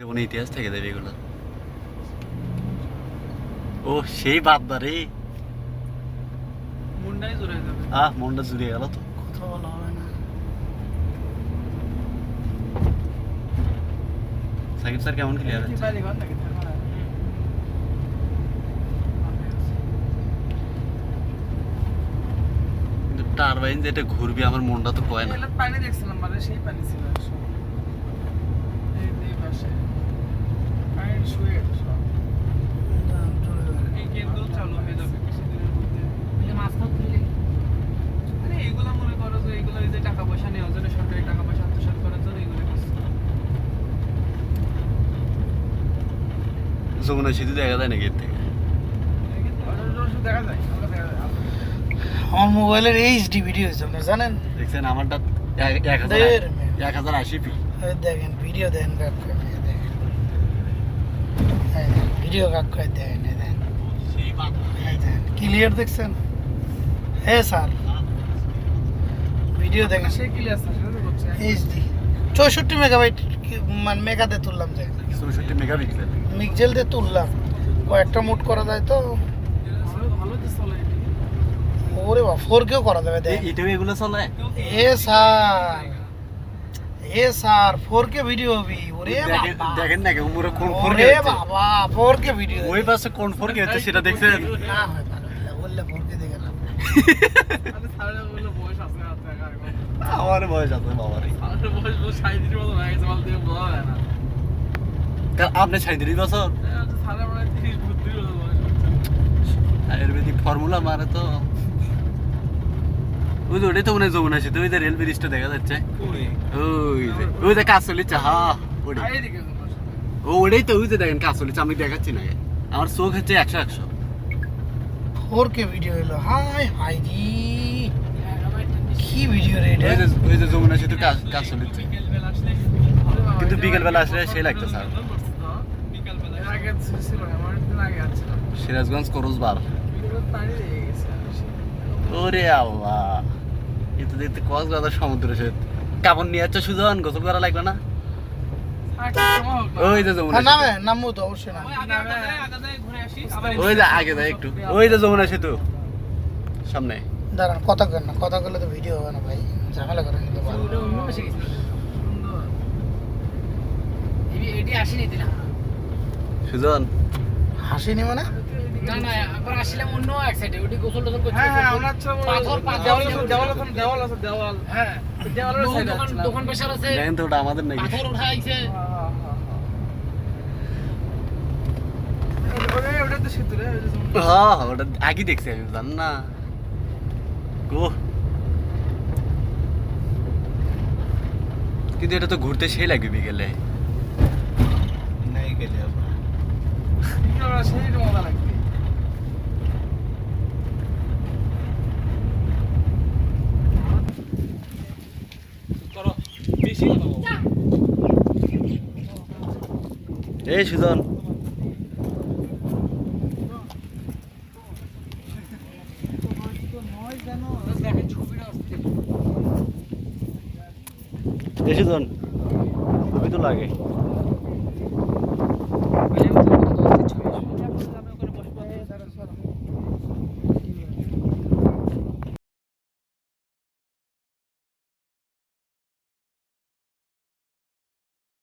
জীবনে ইতিহাস থেকে যাবে এগুলো। ও সেই বাদ রে। মুন্ডাই জোরে যাবে আহ মনটা জুড়িয়ে গেল তো। কথা বলা হবে না। সাকিব স্যার কেমন ক্লিয়ার হচ্ছে? টারবাইন যেটা ঘুরবে আমার মনটা তো কয় না। পানি দেখছিলাম মানে সেই পানি ছিল এই পাশে পানি শুয়ে গেছে সব। এই কেন্দ্র চালু হয়ে যাবে কিছুদিনের মধ্যে আরে এগুলা মনে করো যে এগুলো এই যে টাকা পয়সা নেওয়ার জন্য সরকারি টাকা পয়সা আত্মসাৎ করার জন্য এগুলো করছে যমুনা সেতু দেখা যায় নাকি এর থেকে? দেখা যায় আমরা দেখা যায় আমার মোবাইলের এইচডি ভিডিও হয়েছে আপনার জানেন? দেখছেন আমারটা এক- এক হাজার এক হাজার আশি পি দেখেন ভিডিও দেখেন কাক দেখেন। ভিডিও কাক করে দেখেন দেখেন। ক্লিয়ার দেখছেন? হ্যাঁ স্যার। ভিডিও দেখেন সে ক্লিয়ার তো এইচডি চৌষট্টি মেগাবাইট মানে মেগাতে তুললাম যে। চৌষট্টি মেগাপিক্সেল মিক্সেল দিয়ে তুললাম। কয়েকটা মুট করা যায় তো। ওরে বা ফোর কেও করা যাবে দেখ। এটাও এগুলো চলে এ স্যার এ স্যার ফোর কে ভিডিও হবি ওরে দেখেন বাবা দেখেন না উমরে কোন ফোর ওরে বাবা ফোর কে ভিডিও ওই পাশে কোন ফোর কে হচ্ছে সেটা দেখছেন? না হয় বললে ফোর কে দেখে লাভ আমার বয়স আছে বাবারে আপনি সাঁত্রিশ বছর? হচ্ছে। আয়ুর্বেদিক ফর্মুলা মারে তো। ওই যে ওটাই তো মনে হয় যমুনা সেতু ওই যে রেল ব্রিজটা দেখা যাচ্ছে। ওই যে ওই যে কাজ হা ওটাই। ও ওটাই তো ওই যে দেখেন কাজ চলিচ্ছে আমি দেখাচ্ছি না আমার চোখ হচ্ছে একশো একশো। ফোর কে ভিডিও হলো হাই হাই জি। কি ভিডিও রে এটা? ওই যে যমুনা সেতু কাজ কাজ চলিচ্ছে। বিকেলবেলা আসলে- আরে বাবা, কিন্তু এটা বিকেলবেলা আমার- আসলে সেই লাগতো, স্যার। সিরাজগঞ্জ করজ বার বিকেলবেলা পানি লেগে গেছে আর বেশি। ওরে আল্লাহ। কিন্তু দেখতে কক্সবাজার সমুদ্র সৈকত কাপড় নিয়ে যাচ্ছে সুজন গোসল করা লাগবে না। ওই যে যমুনা হ্যাঁ নামে নামবো তো অবশ্যই না ওই আগে আগে যাই, আগে যাই, ঘুরে আসি, আবার ওই যে আগে যায় একটু। ওই যে যমুনা সেতু। সামনে। দাঁড়ান কথা কর না কথা করলে তো ভিডিও হবে না ভাই ঝামেলা করে নিতে পারব সুন্দর। সুজন? হাসিনি মানে? হ্যাঁ, হ্যাঁ, আমাদের নাকি? হ্যাঁ, হ্যাঁ, হ্যাঁ, হ্যাঁ। হ্যাঁ ওটা আগে দেখছি আমি জান না। গো। কিন্তু এটা তো ঘুরতে সেই লাগবে বিকেলে। নাই গেলে সেই মজা লাগবে। এই সুজন এই তো ছবি তো লাগে।